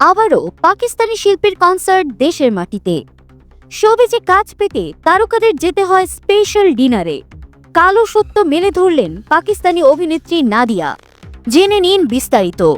আবারও পাকিস্তানি শিল্পীর কনসার্ট দেশের মাটিতে। শোবিজে কাজ পেতে তারকাদের যেতে হয় স্পেশাল ডিনারে কালো সত্য মেলে ধরলেন পাকিস্তানি অভিনেত্রী নাদিয়া। জেনে নিন বিস্তারিত।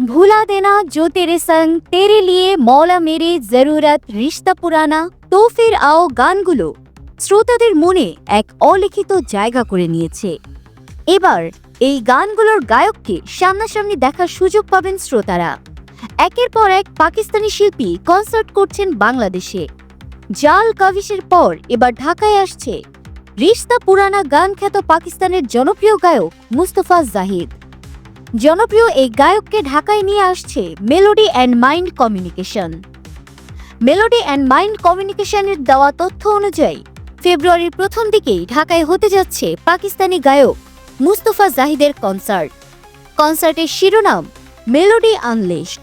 भुला देना जो तेरे संग तेरे लिए मौला मेरे जरूरत रिश्ता पुराना তো ফির আও গানগুলো শ্রোতাদের মনে এক অলিখিত জায়গা করে নিয়েছে এবার এই গানগুলোর গায়ককে সামনাসামনি দেখার সুযোগ পাবেন শ্রোতারা একের পর এক পাকিস্তানি শিল্পী কনসার্ট করছেন বাংলাদেশে জাল কাভিসের পর এবার ঢাকায় আসছে রিশতা পুরানা গান খ্যাত পাকিস্তানের জনপ্রিয় গায়ক মুস্তফা জাহিদ জনপ্রিয় এই গায়ককে ঢাকায় নিয়ে আসছে melody and mind communication melody and mind কমিউনিকেশনের দেওয়া তথ্য অনুযায়ী, ফেব্রুয়ারির প্রথম দিকেই ঢাকায় হতে যাচ্ছে পাকিস্তানি গায়ক মুস্তফা জাহিদের কনসার্ট। কনসার্টের শিরোনাম মেলোডি আনলিস্ট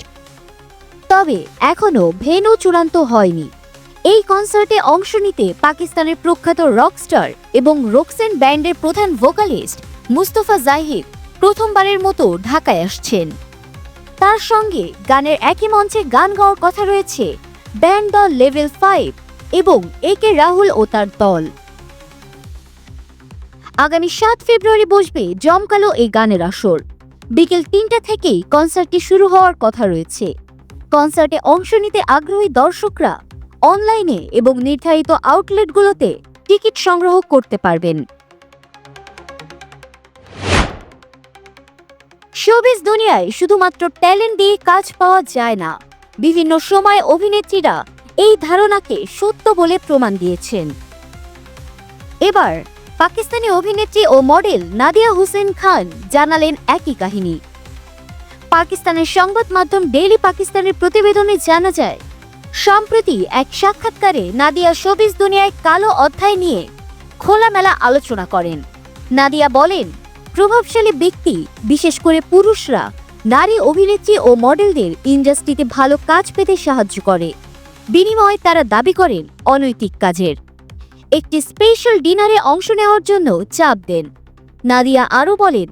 তবে এখনও ভেনু চূড়ান্ত হয়নি। এই কনসার্টে অংশ নিতে পাকিস্তানের প্রখ্যাত রকস্টার এবং রোকসেন ব্যান্ডের প্রধান ভোকালিস্ট মুস্তফা জাহিদ প্রথমবারের মতো ঢাকায় আসছেন। তার সঙ্গে গানের একই মঞ্চে গান গাওয়ার কথা রয়েছে ব্যান্ড দল লেভেল ফাইভ এবং এ কে রাহুল ও তার দল। আগামী সাত ফেব্রুয়ারি বসবে জমকালো এই গানের আসর। বিকেল তিনটা থেকেই কনসার্টটি শুরু হওয়ার কথা রয়েছে। কনসার্টে অংশ নিতে আগ্রহী দর্শকরা অনলাইনে এবং নির্ধারিত আউটলেটগুলোতে টিকিট সংগ্রহ করতে পারবেন। শোবিজ দুনিয়ায় শুধুমাত্র ট্যালেন্ট দিয়ে কাজ পাওয়া যায় না। বিভিন্ন সময় অভিনেত্রীরা এই ধারণাকে সত্য বলে প্রমাণ দিয়েছেন। এবার, পাকিস্তানি অভিনেত্রী ও মডেল নাদিয়া হুসেন খান জানালেন একই কাহিনী। পাকিস্তানের সংবাদ মাধ্যম ডেইলি পাকিস্তানের প্রতিবেদনে জানা যায়, সম্প্রতি এক সাক্ষাৎকারে নাদিয়া শোবিজ দুনিয়ায় কালো অধ্যায় নিয়ে খোলামেলা আলোচনা করেন। নাদিয়া বলেন প্রভাবশালী ব্যক্তি, বিশেষ করে পুরুষরা, নারী অভিনেত্রী ও মডেলদের ইন্ডাস্ট্রিতে ভালো কাজ পেতে সাহায্য করে। বিনিময়ে তারা দাবি করেন, অনৈতিক কাজের। একটি স্পেশাল ডিনারে অংশ নেওয়ার জন্য চাপ দেন। নাদিয়া আরও বলেন,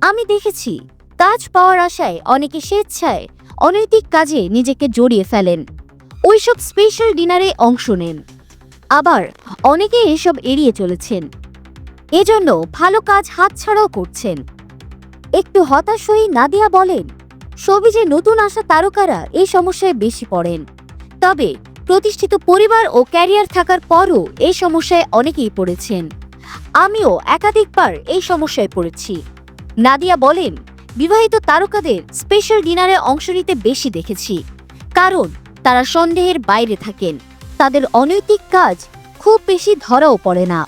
আমি দেখেছি কাজ পাওয়ার আশায় অনেকে স্বেচ্ছায় অনৈতিক কাজে নিজেকে জড়িয়ে ফেলেন। ওইসব স্পেশাল ডিনারে অংশ নেন। আবার অনেকে এসব এড়িয়ে চলেছেন। এজন্য ভালো কাজ হাতছাড়াও করছেন। একটু হতাশ হয়ে নাদিয়া বলেন সবিজে নতুন আসা তারকারা এই সমস্যায় বেশি পড়েন। তবে প্রতিষ্ঠিত পরিবার ও ক্যারিয়ার থাকার পরও এই সমস্যায় অনেকেই পড়েছেন। আমিও একাধিকবার এই সমস্যায় পড়েছি। নাদিয়া বলেন, বিবাহিত তারকাদের স্পেশাল ডিনারে অংশ নিতে বেশি দেখেছি, কারণ তারা সন্দেহের বাইরে থাকেন। তাদের অনৈতিক কাজ খুব বেশি ধরাও পড়ে না।